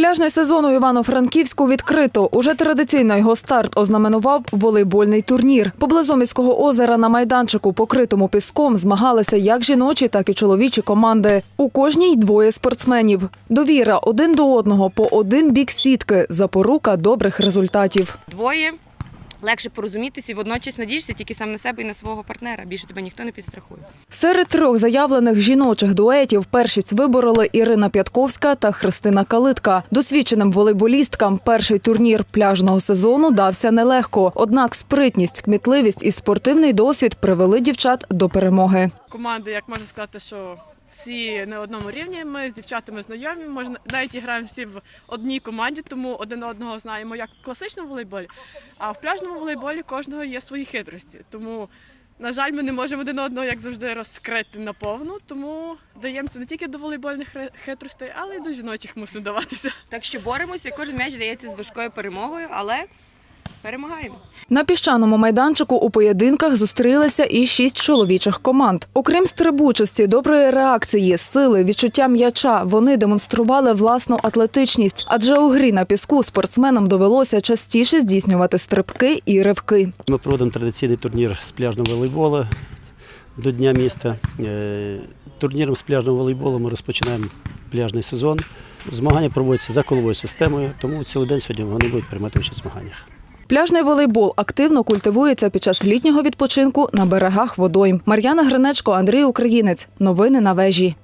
Пляжний сезон у Івано-Франківську відкрито. Уже традиційно його старт ознаменував волейбольний турнір. Поблизу міського озера на майданчику, покритому піском, змагалися як жіночі, так і чоловічі команди. У кожній двоє спортсменів. Довіра один до одного по один бік сітки. Запорука добрих результатів. Двоє легше порозумітися і водночас надієшся тільки сам на себе і на свого партнера. Більше тебе ніхто не підстрахує. Серед трьох заявлених жіночих дуетів першість вибороли Ірина П'ятковська та Христина Калитка. Досвідченим волейболісткам перший турнір пляжного сезону дався нелегко. Однак спритність, кмітливість і спортивний досвід привели дівчат до перемоги. команди, як можна сказати, що всі на одному рівні. Ми з дівчатами знайомі. Можна навіть граємо всі в одній команді, тому один одного знаємо як в класичному волейболі. А в пляжному волейболі кожного є свої хитрості. Тому, на жаль, ми не можемо один одного, як завжди, розкрити наповну. Тому даємося не тільки до волейбольних хи- хитростей, але й до жіночих мусимо даватися. Так що боремося, кожен м'яч дається з важкою перемогою, але перемагаємо. На піщаному майданчику у поєдинках зустрілися і шість чоловічих команд. Окрім стрибучості, доброї реакції, сили, відчуття м'яча, вони демонстрували власну атлетичність, адже у грі на піску спортсменам довелося частіше здійснювати стрибки і ривки. Ми проводимо традиційний турнір з пляжного волейболу до Дня міста. Е, Турніром з пляжного волейболу ми розпочинаємо пляжний сезон. Змагання проводяться за коловою системою, тому цілий день сьогодні вони будуть приймати участь в змаганнях. Пляжний волейбол активно культивується під час літнього відпочинку на берегах водойм. Мар'яна Гринечко, Андрій Українець. Новини на вежі.